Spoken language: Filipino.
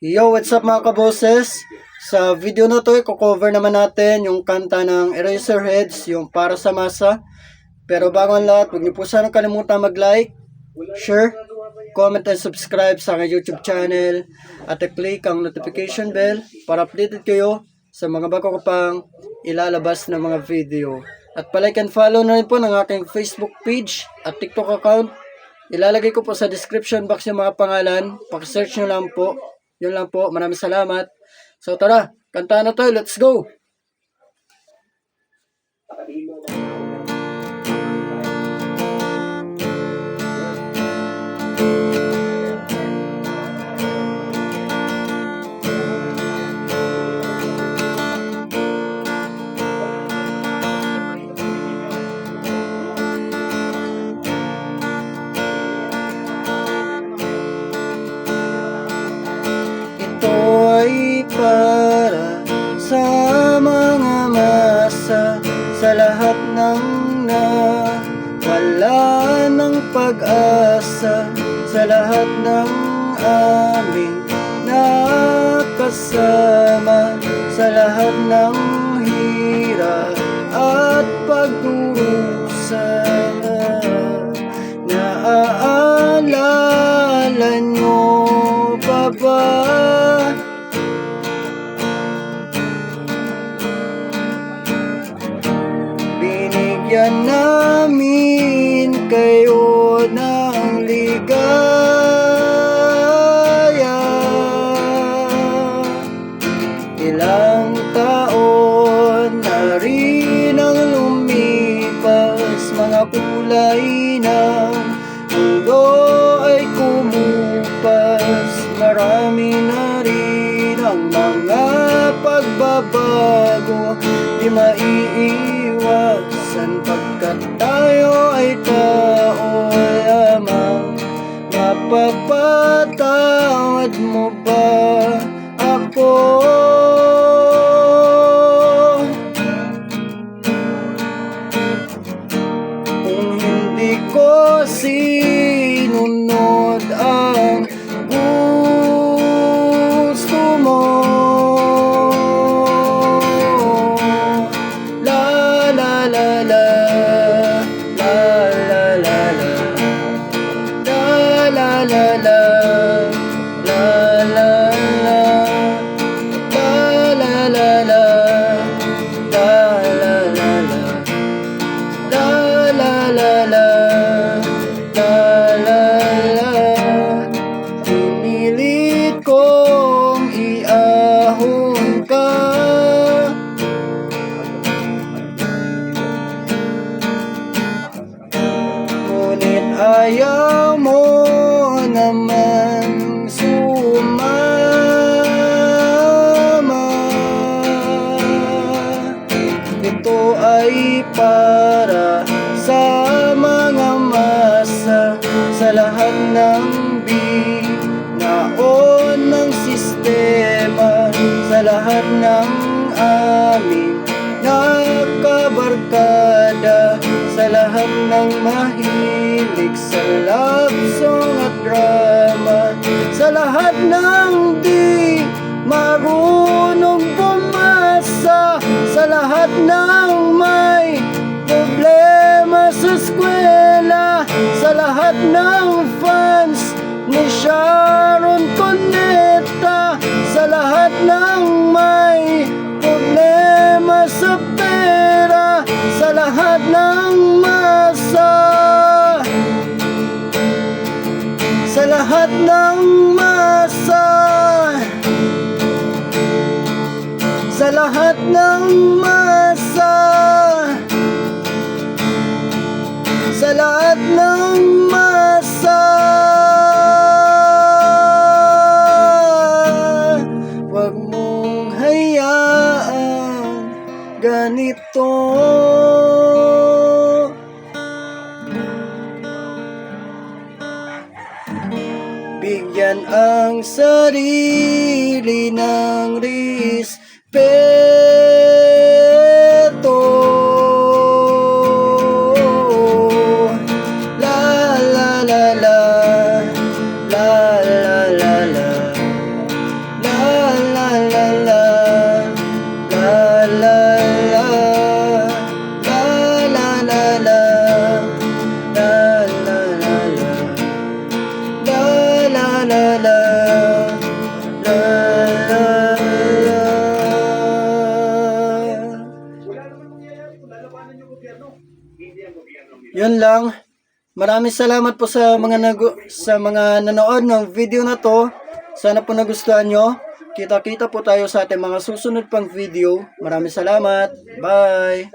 Yo, what's up mga kaboses? Sa video na to, i-cover naman natin yung kanta ng Eraserheads, yung Para sa Masa. Pero bago ang lahat, huwag niyo po sana kalimutan mag-like, share, comment, and subscribe sa aking YouTube channel. At i-click ang notification bell para updated kayo sa mga bago ko pang ilalabas na mga video. At palike and follow na rin po ng aking Facebook page at TikTok account. Ilalagay ko po sa description box yung mga pangalan. Pakisearch nyo lang po. Yun lang po. Maraming salamat. So tara, kanta na tayo. Let's go! Sa mga masa sa lahat ng na wala ng pag-asa sa lahat ng aming nakasama sa lahat ng hirap at pagdurusa kulay ng mundo ay kumupas. Marami na rin ang mga pagbabago. Di maiiwasan pagkat tayo ay tao lamang. Mapapatawad mo ba ako? Kong iahon ka. Ngunit ayaw mo naman sumama. Ito ay para sa lahat ng aming nakabarkada sa lahat ng mahilig sa love song at drama. Sa lahat ng di marunong bumasa sa lahat ng lahat ng masa. Sa lahat ng masa. Sa lahat ng masa. Huwag mong hayaan ganito ang sarili ng respeto Yun lang. Maraming salamat po sa mga nagu- sa mga nanood ng video na to. Sana po nagustuhan nyo. Kita-kita po tayo sa ating mga susunod pang video. Maraming salamat. Bye!